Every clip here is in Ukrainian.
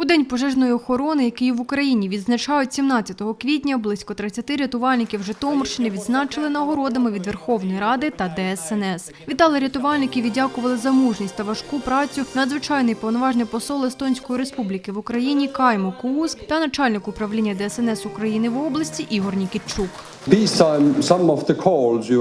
У день пожежної охорони, який в Україні відзначають 17 квітня, близько 30 рятувальників Житомирщини відзначили нагородами від Верховної Ради та ДСНС. Вітали рятувальників і дякували за мужність та важку працю надзвичайний повноважний посол Естонської Республіки в Україні Каймо Куус та начальник управління ДСНС України в області Ігор Нікітчук. Peacetime, some of the calls you.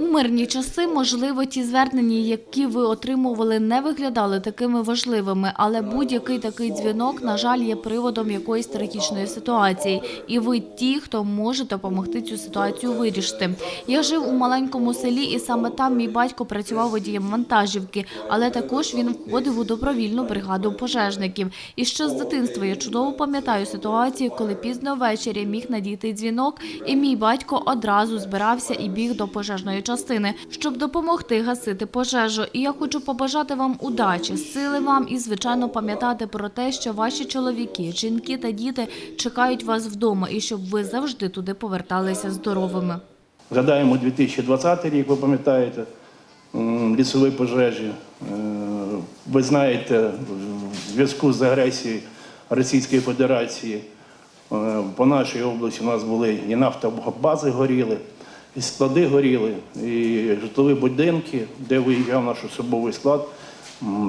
У мирні часи, можливо, ті звернення, які ви отримували, не виглядали такими важливими, але будь-який такий дзвінок, на жаль, є приводом якоїсь трагічної ситуації. І ви ті, хто може допомогти цю ситуацію вирішити. Я жив у маленькому селі, і саме там мій батько працював водієм вантажівки, але також він входив у добровільну бригаду пожежників. І ще з дитинства я чудово пам'ятаю ситуацію, коли пізно ввечері міг надійти дзвінок, і мій батько одразу збирався і біг до пожежної частини, щоб допомогти гасити пожежу. І я хочу побажати вам удачі, сили вам і, звичайно, пам'ятати про те, що ваші чоловіки, жінки та діти чекають вас вдома, і щоб ви завжди туди поверталися здоровими. Згадаємо 2020 рік, ви пам'ятаєте, лісові пожежі. Е, Ви знаєте, в зв'язку з агресією Російської Федерації е, по нашій області у нас були і нафтобази горіли, і склади горіли, і житлові будинки, де виїжджав наш особовий склад,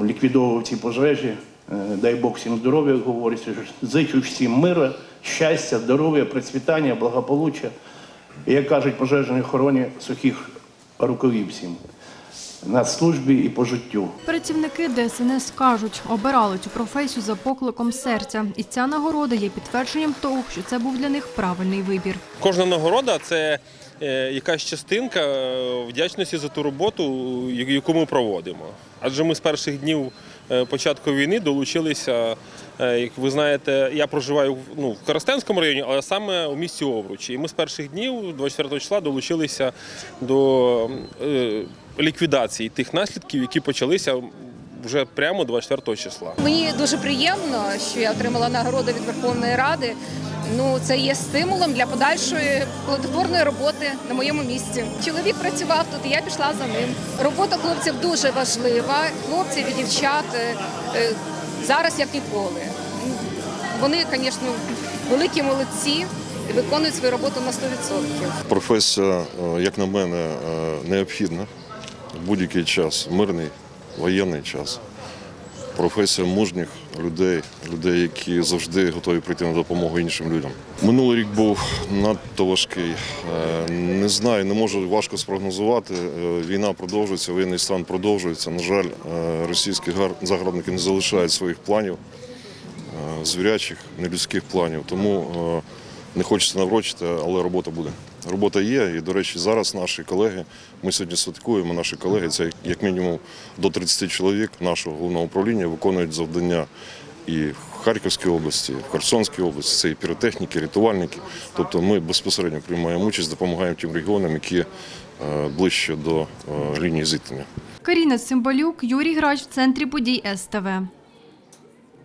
ліквідовував ці пожежі. Е, Дай Бог всім здоров'я, як говориться. Зичу всім мира, щастя, здоров'я, процвітання, благополуччя. І, як кажуть пожежні охороні, сухих рукавів всім на службі і по життю. Працівники ДСНС кажуть, обирали цю професію за покликом серця, і ця нагорода є підтвердженням того, що це був для них правильний вибір. Кожна нагорода це якась частинка е, вдячності за ту роботу, яку ми проводимо. Адже ми з перших днів е, початку війни долучилися. е, Як ви знаєте, я проживаю ну, в Коростенському районі, але саме у місті Овручі. І ми з перших днів, 24 числа, долучилися до е, ліквідації тих наслідків, які почалися вже прямо 24 числа. Мені дуже приємно, що я отримала нагороду від Верховної Ради. Ну, це є стимулом для подальшої плодотворної роботи на моєму місці. Чоловік працював тут, і я пішла за ним. Робота хлопців дуже важлива. Хлопців і дівчат е, е, зараз як ніколи. Вони, звісно, великі молодці виконують свою роботу на 100%. Професія, е, як на мене, необхідна в будь-який час, мирний, воєнний час. Професія мужніх людей, людей, які завжди готові прийти на допомогу іншим людям. Минулий рік був надто важкий. Е, Не знаю, не можу важко спрогнозувати. Е, Війна продовжується, воєнний стан продовжується. На жаль, е, російські гар- загарбники не залишають своїх планів, звірячих, нелюдських планів. Тому не хочеться наврочити, але робота буде. Робота є, і, до речі, зараз наші колеги, ми сьогодні святкуємо, наші колеги, це як мінімум до 30 чоловік нашого головного управління виконують завдання і в Харківській області, в Херсонській області, це і піротехніки, рятувальники. Тобто ми безпосередньо приймаємо участь, допомагаємо тим регіонам, які е, ближче до е, лінії зіткнення. Каріна Цимбалюк, Юрій Грач в центрі подій СТВ.